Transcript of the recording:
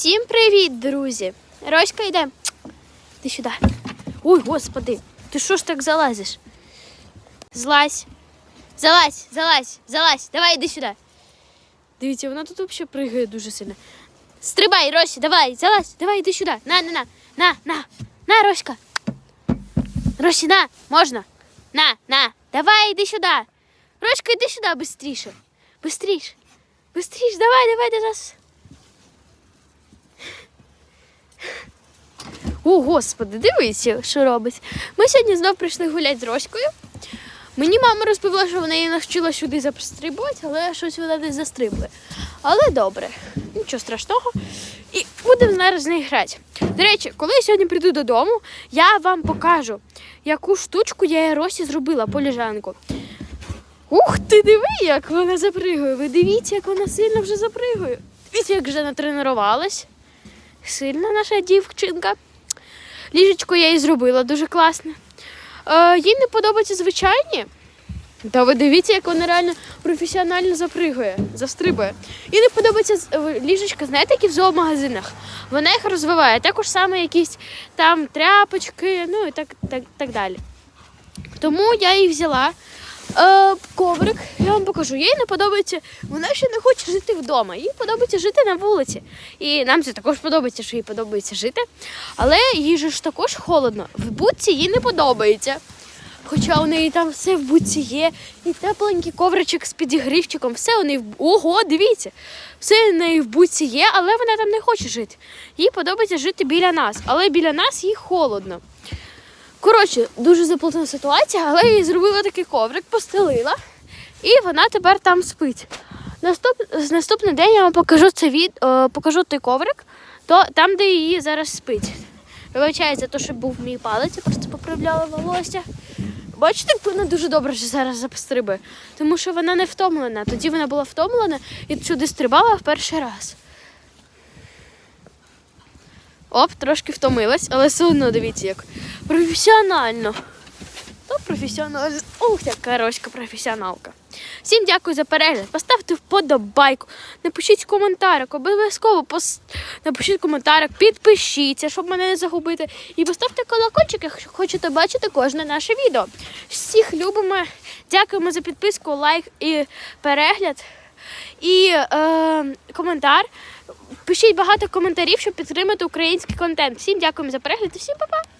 Всім привіт, друзі! Роська йде. Ти сюди. Ой, господи, ти що ж так залазиш? Злазь. Залазь, залазь, залазь. Давай йди сюди. Дивіться, вона тут взагалі пригає дуже сильно. Стрибай, Росі, давай, залазь, давай, йди сюди. На, на, на, на, на, на, Роська. Росі, на, можна. На, на, давай, йди сюди. Роська, йди сюди бистріше. Бистріше. Бистріше, давай, давай до нас. О, господи, дивися, що робить. Ми сьогодні знов прийшли гуляти з Роською. Мені мама розповіла, що вона її навчила сюди застрибувати, але щось вона десь застрибує. Але добре, нічого страшного. І будемо зараз з нею грати. До речі, коли я сьогодні прийду додому, я вам покажу, яку штучку я Росі зробила поліжанку. Ух ти, диви, як вона запригує. Ви дивіться, як вона сильно вже запригує. Дивіться, як вже натренувалась. Сильна наша дівчинка. Ліжечко я і зробила дуже класне. Е, їй не подобаються звичайні. Та ви дивіться, як вона реально професіонально запригує, застрибує. Їй не подобається е, ліжечка, знаєте, які в зоомагазинах. Вона їх розвиває. Також саме якісь там тряпочки, ну і так, так, так далі. Тому я її взяла е, коврик, я вам покажу. Їй не подобається, вона ще не хоче жити вдома. Їй подобається жити на вулиці. І нам це також подобається, що їй подобається жити. Але їй же ж також холодно. В будці їй не подобається. Хоча у неї там все в будці є, і тепленький ковричок з підігрівчиком, все у неї в ого, дивіться, все у неї в будці є, але вона там не хоче жити. Їй подобається жити біля нас, але біля нас їй холодно. Коротше, дуже заплутана ситуація, але я їй зробила такий коврик, постелила, і вона тепер там спить. Наступ... наступний день я вам покажу це від... е, покажу той коврик, то там, де її зараз спить. Вибачається, то, що був мій палець, я просто поправляла волосся. Бачите, вона дуже добре що зараз застрибує, тому що вона не втомлена. Тоді вона була втомлена і сюди стрибала в перший раз. Оп, трошки втомилась, але все одно дивіться, як професіонально. То професіонал. Ух, яка Роська професіоналка. Всім дякую за перегляд. Поставте вподобайку, напишіть коментарик, обов'язково пос... напишіть коментарик, підпишіться, щоб мене не загубити. І поставте колокольчик, якщо хочете бачити кожне наше відео. Всіх любимо. Дякуємо за підписку, лайк і перегляд. І е, коментар. Пишіть багато коментарів, щоб підтримати український контент. Всім дякуємо за перегляд і всім па-па!